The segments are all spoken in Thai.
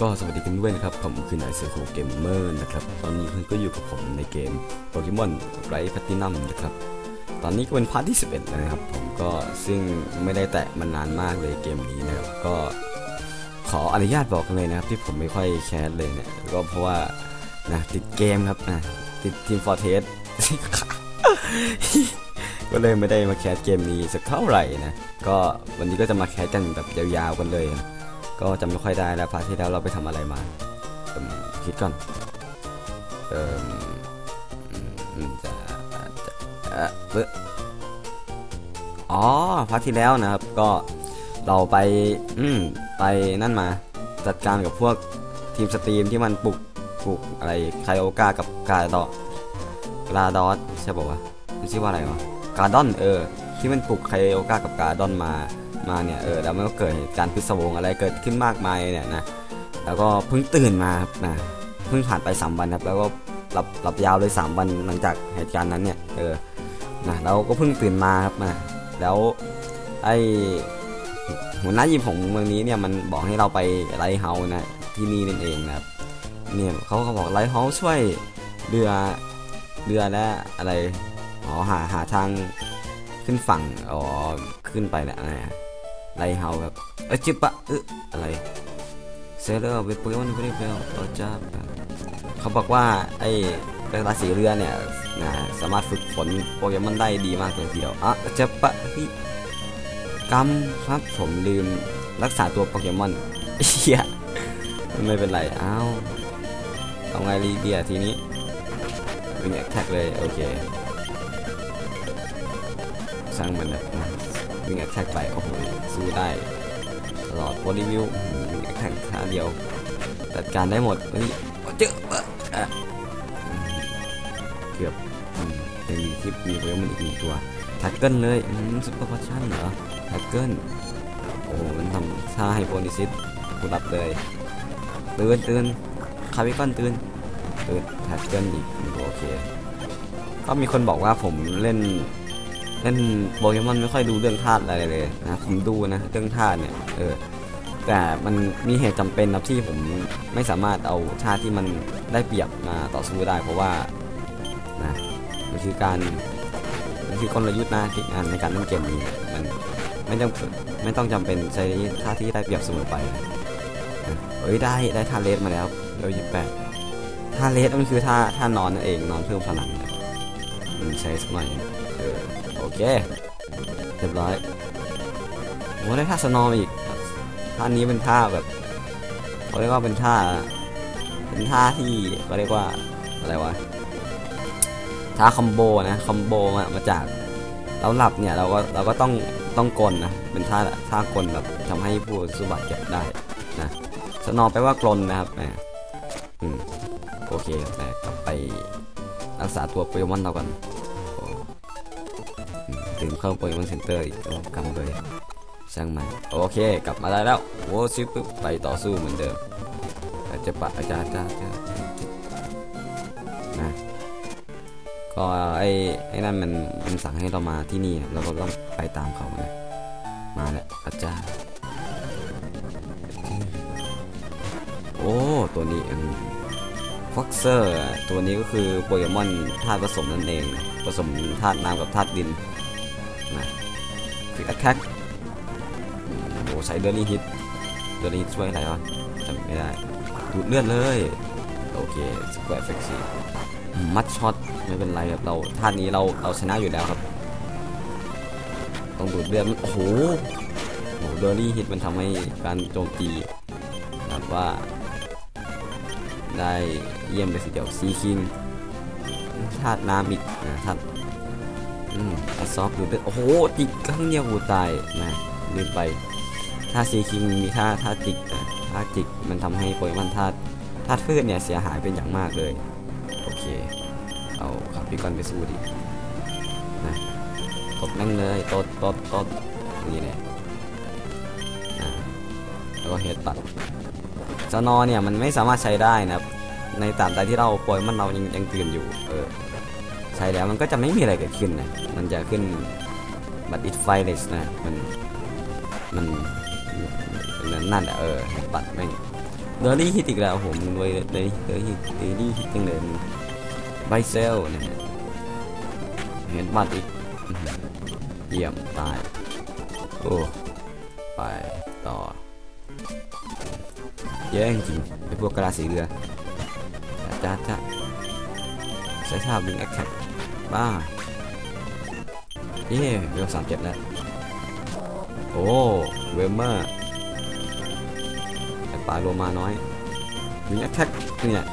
ก็สวัสดีกันด้วยนะครับ ผมคือนายเซอร์โคเกมเมอร์นะครับ ตอนนี้เพื่อนก็อยู่กับผมในเกมโปเกมอนไรแพตตินัมนะครับ ตอนนี้ก็เป็นพาร์ทที่ 11 แล้วนะครับ ผมก็ซึ่งไม่ได้แตะมานานมากเลยเกมนี้นะครับ ก็ขออนุญาตบอกกันเลยนะครับ ที่ผมไม่ค่อยแคสเลยเนี่ย ก็เพราะว่านะติดเกมครับนะติดทีมฟอร์เทสก็เลยไม่ได้มาแคสเกมนี้สักเท่าไหร่นะ ก็วันนี้ก็จะมาแคสกันแบบยาวๆกันเลยนะ ก็จำไม่ค่อยได้แล้วพาร์ทที่แล้วเราไปทำอะไรมาคิดก่อนเอ่อจะจะเอ่อเอ้ออ๋อพาร์ทที่แล้วนะครับ ก็เราไปอืมไปนั่นมา จัดการกับพวกทีมสตรีมที่มันปลุกปลุกอะไรไคโอกากับกาดอกลาดอสใช่ป่าวะมันชื่อว่าอะไรวะกาดอนเออ ที่มันปลุกไคโอกากับกาดอนมา มาเนี่ยเออแล้วมันก็เกิดเหตุการณ์พิศวงอะไรเกิดขึ้นมากมายเนี่ยนะแล้วก็เพิ่งตื่นมาครับนะเพิ่งผ่านไป 3 วันครับแล้วก็หลับหลับยาวเลย 3 วันหลังจากเหตุการณ์นั้นเนี่ยเออนะเราก็เพิ่งตื่นมาครับนะแล้วไอหัวหน้ายิมของเมืองนี้เนี่ยมันบอกให้เราไปไลท์เฮาส์นะที่นี่นั่นเองนะครับเนี่ยเขาก็บอกไลท์เฮาส์ช่วยเรือเรือและอะไรอ๋อหาหาทางขึ้นฝั่งอ๋อขึ้นไปแหละอะไรอะ ไลท์เฮาส์ครับเอจิบปะเอออะไรเซเลอร์เวปเปอร์มันไม่ได้เปล่าเอจ้าเขาบอกว่าไอ้เป็นราศีเรือเนี่ยนะสามารถฝึกฝนโปเกมอนได้ดีมากเลยทีเดียวอะเจ็บปะเฮ้ยกำครับผมลืมรักษาตัวโปเกมอนเฮียไม่เป็นไรอ้าวเอาไงรีเดียทีนี้เป็นแท็กเลย โอเค สร้างมันแบบนะ วิ่งแอคแท็กไป โอ้โห สู้ได้ ตลอดโพลิวิววิ่งแอคแท็กท่าเดียวจัดการได้หมดเฮ้ยเจออเกือบอืมยังมีที่มีโปเกมอนอีกหนึ่งตัวแท็กเกิลเลยซุปเปอร์พัชชั่นเหรอแท็กเกิลโอ้โหมันทำท่าให้โพลิซิสกูรับเลยตื่นตื่นคาวิคอนตื่นตื่นแท็กเกิลอีกหนึ่งตัวโอเคก็มีคนบอกว่าผมเล่น เล่นโปเกมอนไม่ค่อยดูเรื่องธาตุอะไรเลยนะผมดูนะเรื่องธาตุเนี่ยเออแต่มันมีเหตุจำเป็นนะที่ผมไม่สามารถเอาธาตุที่มันได้เปรียบมาต่อสู้ได้ เพราะว่านะมันคือการมันคือกลยุทธ์นะที่งานในการเล่นเกมนี้มันไม่ต้องไม่ต้องจำเป็นใช้ท่าที่ได้เปรียบเสมอไปเอ้ยได้ได้ท่าเลสมาแล้วเราหยิบแปดท่าเลสมันคือท่าท่านอนนั่นเองนอนเพิ่มพลังใช้สักหน่อย เออโอเคเรียบร้อยโอ้ได้ท่าสนอมอีกท่านี้เป็นท่าแบบเขาเรียกว่าเป็นท่า เป็นท่าที่เขาเรียกว่าอะไรวะท่าคอมโบนะคอมโบมามาจากเราหลับเนี่ยเราก็เราก็ต้องต้องกลนะเป็นท่าท่ากลแบบทำให้ผู้สู้บาดเจ็บได้นะสนอมแปลว่ากลนนะครับอืมโอเคแต่กลับไปรักษาตัวโปเกมอนเราก่อน ถึงเข้าโปเกมอนเซ็นเตอร์อีกโอ้กำเลยช่างมันโอเค กลับมาได้แล้วโว้ชิปุ๊บไปต่อสู้เหมือนเดิมอาจจะปะอาจารย์จ้าจ้านะก็ไอ้ไอ้นั่นมันมันสั่งให้เรามาที่นี่เราก็ต้องไปตามเขานะมาแล้วอาจารย์โอ้ตัวนี้ฟ็อกเซอร์ตัวนี้ก็คือโปเกมอนธาตุผสมนั่นเอง ผสมธาตุน้ำกับธาตุดิน นะฟิกแอคแทกโอ้ใช้เดอร์ลี่ฮิตเดอร์ลี่ช่วยอะไรวะจำไม่ได้ดูดเลือดเลย โอเคสแควร์เฟกซี่มัดช็อตไม่เป็นไรครับเราท่านี้เราเราชนะอยู่แล้วครับ ต้องดูดเลือดมันโอ้โหโอ้เดอร์ลี่ฮิตมันทำให้การโจมตีแบบว่า ได้เยี่ยมเลยสิเดียวซีคิงธาตุน้ำอีกนะธาตุ อืมอซอฟดูเดือดโอ้โหจิกครั้งเดียวกูตายนะลืมไปถ้าซีคิงมีท่าท่าจิกท่าจิกมันทำให้โปเกมอนธาตุธาตุพืชเนี่ยเสียหายเป็นอย่างมากเลย โอเค เอาขับพี่กอนไปสู้ดินะตบแม่งเลยตดตดตดนี่เนี่ะแล้วก็เฮดตัดจานอเนี่ยมันไม่สามารถใช้ได้นะครับในตามใดที่เราโปเกมอนเรายังยังตื่นอยู่ เออ ใช้แล้วมันก็จะไม่มีอะไรเกิดขึ้นนะ มันจะขึ้นบัตรอิทไฟเลสนะ มัน มันนั่นแหละเออปัดแม่งเดอรี่ฮิตอีกแล้วโอ้โหมึงรวยเลยเดอรี่เดอรี่ฮิตจังเลยไบเซลเนี่ยเห็นบัตรอีกเยี่ยมตายโอ้ไปต่อเยอะจริงไอพวกกระดาสีเรือจ้าจ้าใช้ท่าบิงแอคแท็ก บ้าเย้เวลสามเจ็ดแล้ว โอ้ เวลเมอร์ไอปลาโลมาน้อยบิงแอคแท็กเนี่ย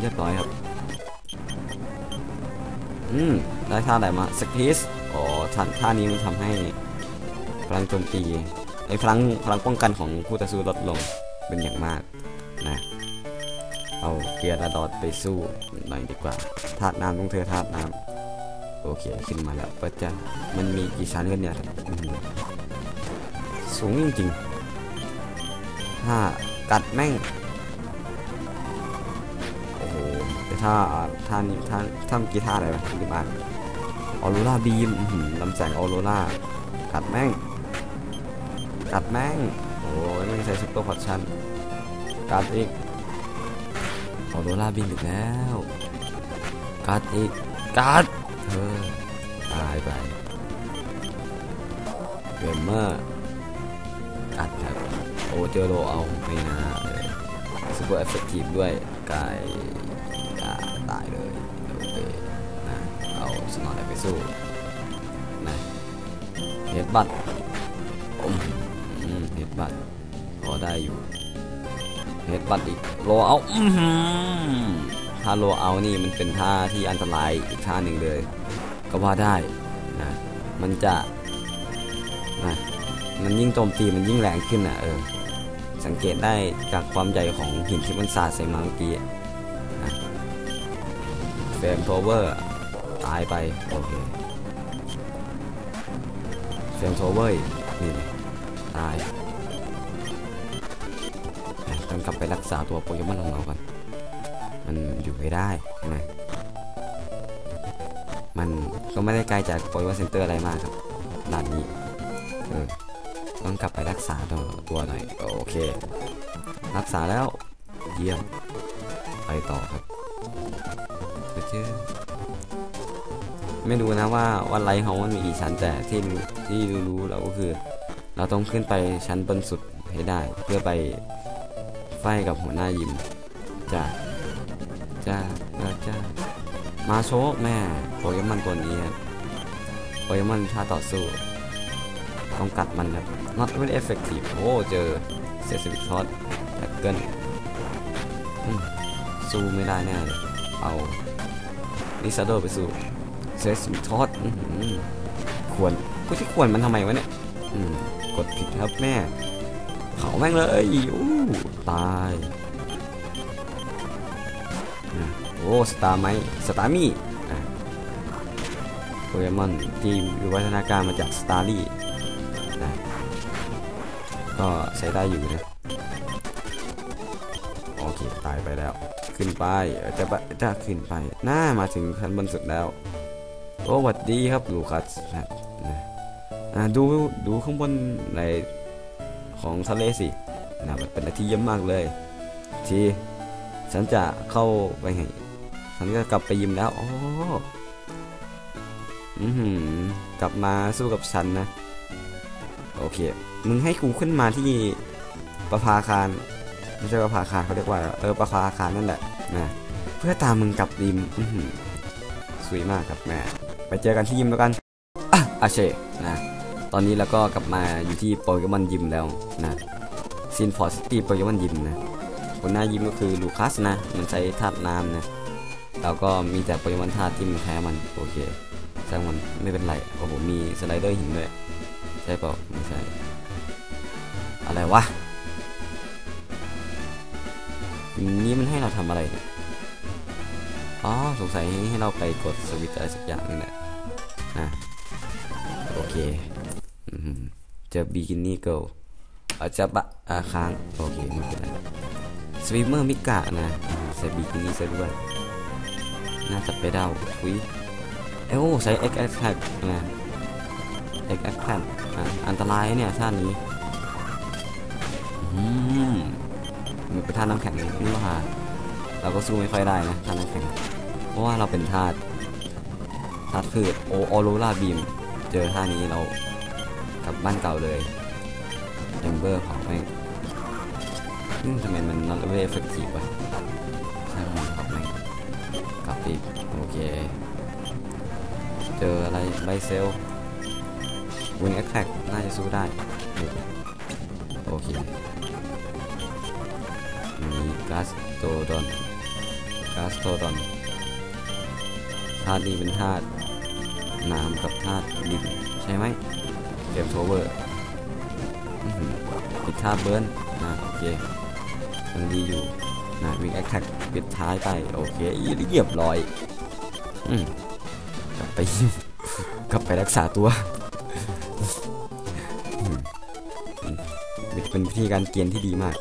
เรียบร้อยครับ อืม ได้ท่าไหนมาสกิสอ๋อท่าท่านี้มันทำให้พลังโจมตีไอ้พลังพลังป้องกันของคู่ต่อสู้ลดลงเป็นอย่างมาก เอาเกียร์ระดอดไปสู้หน่อยดีกว่าธาตุน้ำต้องเธอธาตุน้ำโอเคขึ้นมาแล้วก็จะมันมีกี่ชั้นกันเนี่ยสูงจริงๆถ้ากัดแม่งโอ้โหแต่ถ้าท่านี้ท่าท่าเมื่อกี้ท่าอะไรวะลืมอ่านออโรราบีมลำแสงออโรรากัดแม่งกัดแม่งโอ้ยไม่ใช้ซุปเปอร์พอร์ชั่นกัดอีก ออโรราบินอีกแล้วกัดอีกกัดเธอตายไปเกมเมอร์กัดครับโอเจอโลเอาไม่นะเลยซุปเปอร์เอฟเฟกตีฟด้วยกายอ่าตายเลยโอเคนะเอาสนอตไปสู้นะเฮดบัตอืมอืมเฮดบัตพอได้อยู่ เฮดบัตอีกโลเอาอือหือถ้าโลเอานี่มันเป็นท่าที่อันตรายอีกท่าหนึ่งเลย ก็ว่าได้นะมันจะนะมันยิ่งโจมตีมันยิ่งแรงขึ้นอะเออสังเกตได้จากความใหญ่ของหินที่มันสาดใส่มาเมื่อกี้นะเฟรมโทเวอร์ตายไปโอเคเฟรมโทเวอร์นี่ตาย กลับไปรักษาตัวโปเกมอนของเราก่อนมันอยู่ไม่ได้ใช่ไหมมันก็ไม่ได้ไกลจากโปเกมอนเซ็นเตอร์อะไรมากครับด่านนี้เออต้องกลับไปรักษาตัวตัวหน่อยโอเค รักษาแล้วเยี่ยมไปต่อครับไปเจอไม่รู้นะว่าว่าไลท์เฮามันมีกี่ชั้นแต่ที่ที่รู้ๆเราก็คือ เราต้องขึ้นไปชั้นบนสุดให้ได้เพื่อไป ไฟกับหัวหน้ายิมจ้าจ้าจ้าจ้ามาโชกแม่โปเกมอนตัวนี้ครับโปเกมอนท่าต่อสู้ต้องกัดมันครับ not very effective โอ้เจอเซซิฟิคทอสแท็กเกิลสู้ไม่ได้แน่เลยเอานิซาโดไปสู้เซสมิทอดควรกูที่ควรมันทำไมวะเนี่ยกดผิดครับแม่เผาแม่งเลยอู้ ตายโอ้สตาร์ไหมสตาร์มี่อะโปเกมอนที่วิวัฒนาการมาจากสตาร์ลี่ก็ใช้ได้อยู่นะ โอเค ตายไปแล้ว ขึ้นไปจะบะจะขึ้นไปหน้ามาถึงชั้นบนสุดแล้ว โอ้หวัดดีครับลูคัสนะดูดูข้างบนในของทะเลสิ นะมันเป็นอะไรที่เยี่ยมมากเลย ทีฉันจะเข้าไปให้ฉันก็กลับไปยิมแล้วอ้อือหือกลับมาสู้กับฉันนะ โอเค มึงให้กูขึ้นมาที่ประภาคารไม่ใช่ประภาคารเขาเรียกว่าเออประภาคารนั่นแหละนะเพื่อตามมึงกลับยิมอือสวยมากครับแม่ไปเจอกันที่ยิมแล้วกันอะอาเชนะตอนนี้แล้วก็กลับมาอยู่ที่โปเกมอนยิมแล้วนะ ซินฟอร์สตี้โปเกมอนยิมนะคนหน้ายิมก็คือลูคัสนะ มันใช้ธาตุน้ำนะแล้วก็มีแต่โปเกมอนธาตุที่มันแพ้มันโอเคช่างมันไม่เป็นไรโอ้โหมีสไลเดอร์หินด้วยใช่เปล่าไม่ใช่อะไรวะนี้มันให้เราทำอะไรเนี่ยอ๋อสงสัยให้เราไปกดสวิตช์อะไรสักอย่างนึงแหละนะโอเคเจอบิกินี่เกิล อาจจะบะอาค้างโอเคไม่เป็นไรสวิมเมอร์มิกะนะใส่บิกินี่ซะด้วยน่าจะไปเดาอุ้ยเอ้าใช้ X Attack นะ X Attack อะอันตรายเนี่ยท่านี้อืมเป็นธาน้ำแข็งนี่ว่าเราก็สู้ไม่ค่อยได้นะธาน้ำแข็งเพราะว่าเราเป็นธาตุธาตุพืชโอออโรราบีม เจอท่านี้เรากลับบ้านเก่าเลย เอมเบอร์ของแม่งอืมทำไมมันนอตเวฟเฟกทีฟวะใช่มันครับแม่กลับอีกโอเค เจออะไรไบเซลวินแอคแท็กน่าจะสู้ได้ โอเคมีกาสโตดอนกาสโตดอนธาตุนี้เป็นธาตุน้ำกับธาตุดินใช่ไหมเกมโทเวอร์ ปิดธาเบิร์นอ่าโอเคมันดีอยู่นะวินแอคแท็กปิดท้ายไปโอเคอีเรียบร้อยอืมกลับไปกลับไปรักษาตัวเป็นวิธีการเกียนที่ดีมาก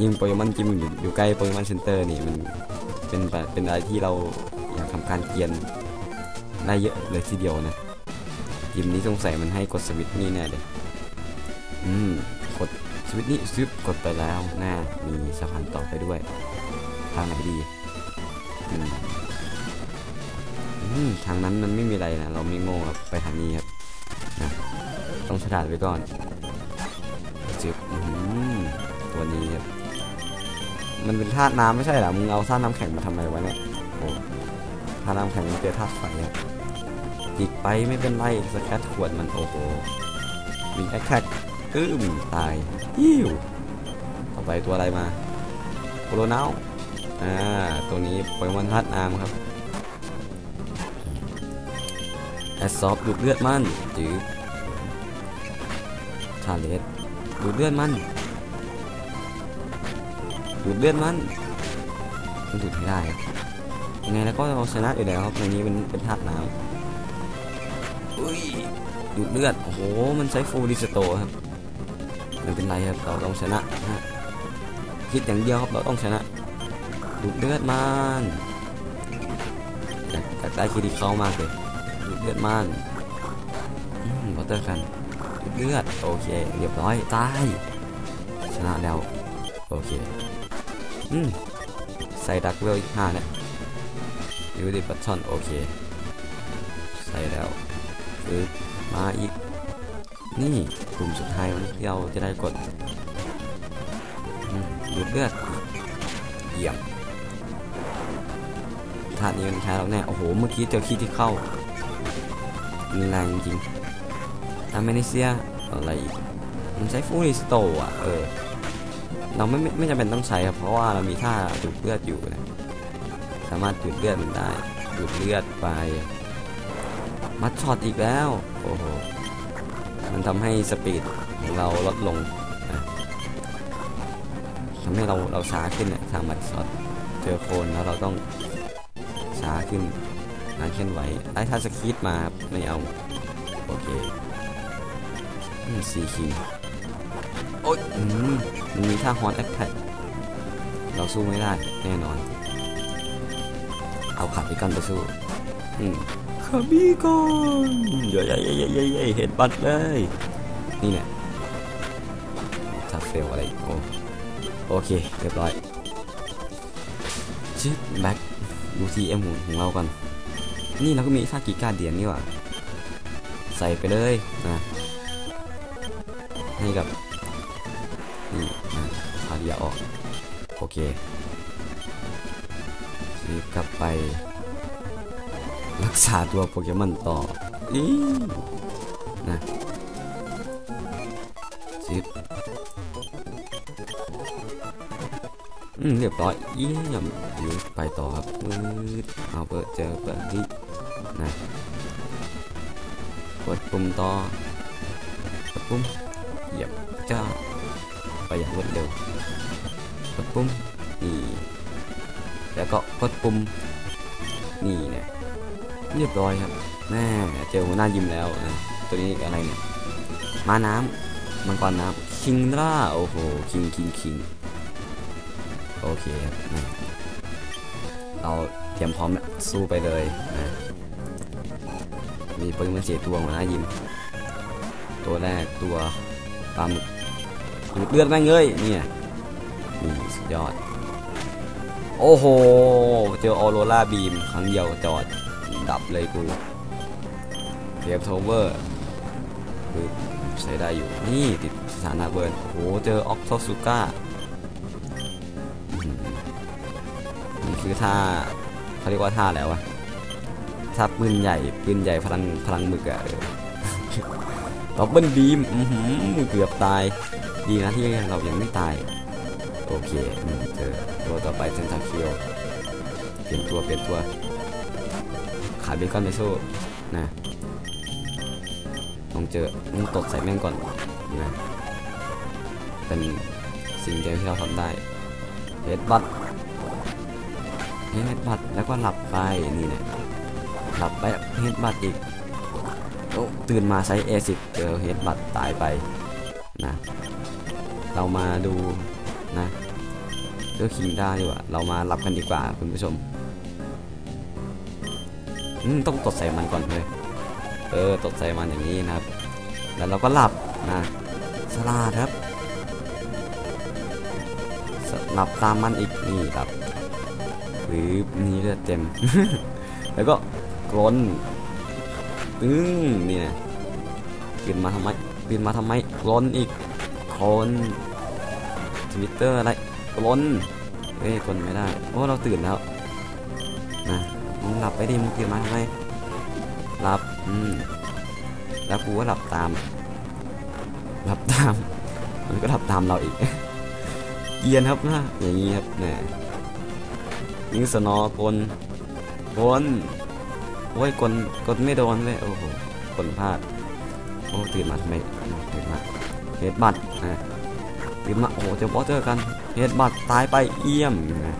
ยิ่งโปเกมอนจิมอยู่อยู่ใกล้โปเกมอนเซ็นเตอร์นี่มันเป็นเป็นอะไรที่เราอยากทำการเกียนได้เยอะเลยทีเดียวนะยิมนี้สงสัยมันให้กดสวิตช์นี่แน่เลย อืมกดสวิตช์นี่ซึบกดไปแล้วน่ามีสะพานต่อไปด้วย ทางไหนดีอืมทางนั้นมันไม่มีอะไรนะ เราไม่โง่ครับ ไปทางนี้ครับนะต้องฉลาดไว้ก่อนจึบอืมตัวนี้ครับ มันเป็นธาตุน้ำไม่ใช่หรอ มึงเอาธาตุน้ำแข็งมาทำไมวะเนี่ยโอ้ธาตุน้ำแข็งมันเจอธาตุไฟอะจิกไปไม่เป็นไรสแคตขวดมันโอ้โหมีแอคแท็ก อื้มตายยิ้วต่อไปตัวอะไรมาโคโรนาอ่าตัวนี้โปเกมอนธาตุน้ำครับแอสซอฟดูดเลือดมันจืดชาเลสดูดเลือดมันดูดเลือดมันมันดูดไม่ได้ยังไงแล้วก็เราชนะอยู่แล้วครับในนี้เป็นเป็นธาตุน้ำอุ้ยดูดเลือด โอ้โห มันใช้ฟูดิสโตครับ ไม่เป็นไรครับเราต้องชนะนะฮะคิดอย่างเดียวครับเราต้องชนะดูดเลือดมันอยากอยากได้คิดิเข้ามากเลยดูดเลือดมันวอเตอร์กันดูดเลือดโอเคเรียบร้อยตายชนะแล้วโอเคอืมใส่ดักเวลอีกห้าเนี่ยยูดิปัชชอนโอเค ใส่แล้วคือมาอีก นี่กลุ่มสุดท้ายที่เราจะได้กดอืมดูดเลือดเยี่ยมท่านี้มันใช้เราแน่ โอ้โห เมื่อกี้เจอคีย์ที่เข้ามันแรงจริงอเมเนเซียอะไรอีกมันใช้ฟูริสโตอะ เออ เราไม่ไม่ไม่จำเป็นต้องใช้ครับ เพราะว่าเรามีท่าดูดเลือดอยู่นะ สามารถดูดเลือดมันได้ดูดเลือดไป มัดช็อตอีกแล้ว โอ้โห มันทำให้สปีดของเราลดลงทำให้เราเราช้าขึ้นนะทางมัดช็อตเจอโคนแล้วเราต้องช้าขึ้นการเคลื่อนไหวไอ้ถ้าสกีดมาไม่เอา โอเคซีคิงโอ๊ยมันมีท่าฮอนแอคแท็เราสู้ไม่ได้แน่นอน เอาขาบีกอนไปสู้ อืมาบีกอนเย้ยเย้ยเย้ยเย้ยเย้ยเห็นบัตรเลย นี่แหละถ้าเฟลอะไรโอโอเค เรียบร้อยชิปแบ็กดูทีเอ็มของเรากันนี่เราก็มีท่ากีการเดียนนี่หว่า ใส่ไปเลยนะให้กับนี่นะพาเดียออก โอเครีบกลับไป รักษาตัวโปเกมอนต่ออีนะชิปอืมเรียบร้อยเยี่ยมอยู่ไปต่อครับเอาเปิดเจอเปิดที่นะกดปุ่มต่อกดปุ่มเหยียบจ้าไปอย่างรวดเร็วกดปุ่มนี่แล้วก็กดปุ่มนี่เนี่ย เรียบร้อยครับแม่เจอหัวหน้ายิมแล้วนะตัวนี้อะไรเนี่ยมาน้ำมังกรน้ำคิงร่าโอ้โหคิงคิงคิงโอเคครับนะเราเตรียมพร้อมสู้ไปเลยนะมีปืนมาเสียตัวมานะยิม ตัวแรกตัวปลาหมึกดูดเลือดแม่งเลยเนี่ยนี่สุดยอด โอ้โห เจอออโรราบีม ครั้งเดียวจอด ดับเลยกูเทปโทเวอร์คือใช้ได้อยู่ นี่ติดสถานะเบิร์นโอ้โหเจอออกโทสุก้านี่คือท่าเขาเรียกว่าท่าแล้ววะท่าปืนใหญ่ปืนใหญ่พลังพลังมึกอะดับเบิลบีมอือหือเกือบตาย ดีนะที่เรายังไม่ตาย โอเคเจอตัวต่อไปเซนทาคิโอเปลี่ยนตัวเปลี่ยนตัว ขาเบคอนไปสู้นะต้องเจอต้องตดใส่แม่งก่อนนะเป็นสิ่งเดียวที่เราทำได้เฮดบัตเฮดบัตแล้วก็หลับไปนี่นะหลับไปเฮดบัตอีกโอ้ตื่นมาใช้เอซิเจอเฮดบัตตายไปนะเรามาดูนะเจ้าคิงได้ดีกว่า เรามาหลับกันดีกว่าคุณผู้ชม ต้องตดใส่มันก่อนเลยเออตดใส่มันอย่างนี้นะครับ แล้วเราก็หลับนะสลาดครับสหลับตามมันอีกนี่หลับปึ๊บนี่เลือดเต็ม แล้วก็กรนตึ้งนี่นะตื่นมาทำไมตื่นมาทำไมกรนอีกกรนทวิตเตอร์อะไรกรนเอ้ยกรนไม่ได้โอ้เราตื่นแล้วนะ หลับไปดิมึงตื่นมาทำไมหลับอืมแล้วกูก็หลับตาม หลับตาม มันก็หลับตามเราอีกเกียนครับนะอย่างนี้ครับเนี่ยยิงสนอกลกลโอ้ยกลกลไม่โดนเลยโอ้โหกลพลาดโอ้ตื่นมาทำไมตื่นมาเฮดบัตนะตื่นมาโอ้โหเจอบอสเจอกันเฮดบัตตายไปเอี่ยมนะ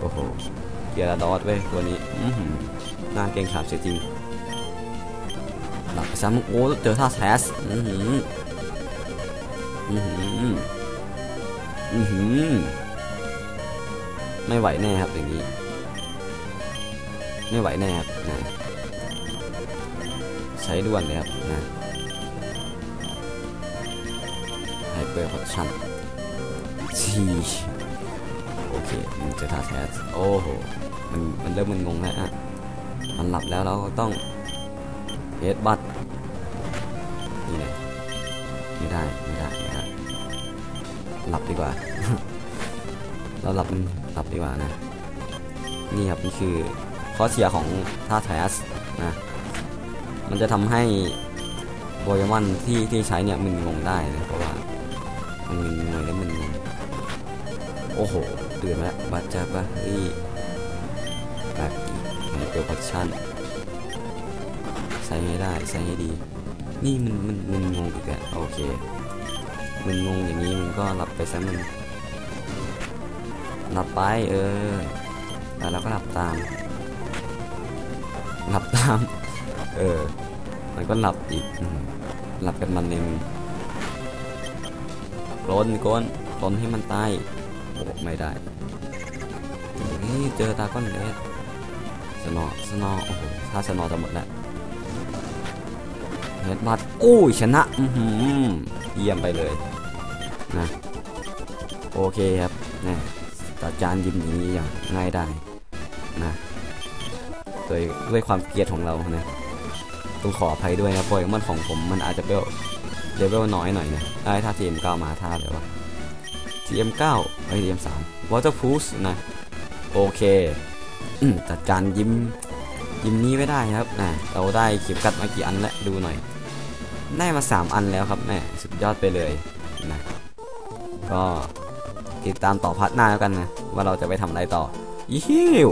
โอ้โห เกียร์ดอสเว้ยตัวนี้น่าเก่งขาดเสียจริงหลับซ้ำโอ้เจอท่าแทสอือหืออือหืออือหือไม่ไหวแน่ครับอย่างนี้ ไม่ไหวแน่ครับนะใช้ด่วนเลยครับนะไฮเปอร์พอชั่นชี เคมันจอท่าแทสโอ้โหมันมันเริ่มมันงงแล้วอะมันหลับแล้วเราก็ต้องเฮดบัตนี่ไงไม่ได้ไม่ได้ไม่ได้หลับดีกว่า เราหลับหลับดีกว่านะ นี่ครับนี่คือข้อเสียของท่าแทสนะมันจะทำให้โปเกมอนที่ที่ใช้เนี่ยมึนงงได้นะเพราะว่ามันมึนงงแล้วมึนงงโอ้โห ตื่นแล้วบัตจะบะเฮ้ยแบบในเกิร์ลพัชชั่นใส่ให้ได้ใส่ให้ดี นี่มันมันมันงงอีกแล้วโอเค มันงงอย่างนี้มันก็หลับไปซะมันหลับไปเออแล้วเราก็หลับตาม หลับตาม เออ มันก็หลับอีกหลับกันมันเองกลนกลนกลนให้มันตาย ไม่ได้นี่เจอตาก้อนเลสสนอสนอโอ้โหถ้าสนอจะหมดแล้วเฮดบัตโอ้ยชนะอือหือเยี่ยมไปเลยนะโอเคครับนะตัดจานยิมนี้อย่างง่ายได้นะโดยด้วยความเกลียดของเรานะต้องขออภัยด้วยนะโปเกมอนของผมมันอาจจะเลเวลเลเวลน้อยหน่อยนะไอ้ถ้า TM9 มาท่าเลยวะ TM9 ไอ้ TM3 Waterproof นะโอเคอจัดการยิ้มยิ้มนี้ไม่ได้ครับนะเราได้เข็มกัดมากี่อันแล้วดูหน่อย ได้มา 3 อันแล้วครับแม่สุดยอดไปเลยนะก็ติดตามต่อพาร์ทหน้าแล้วกันนะ ว่าเราจะไปทำอะไรต่อยิ่ว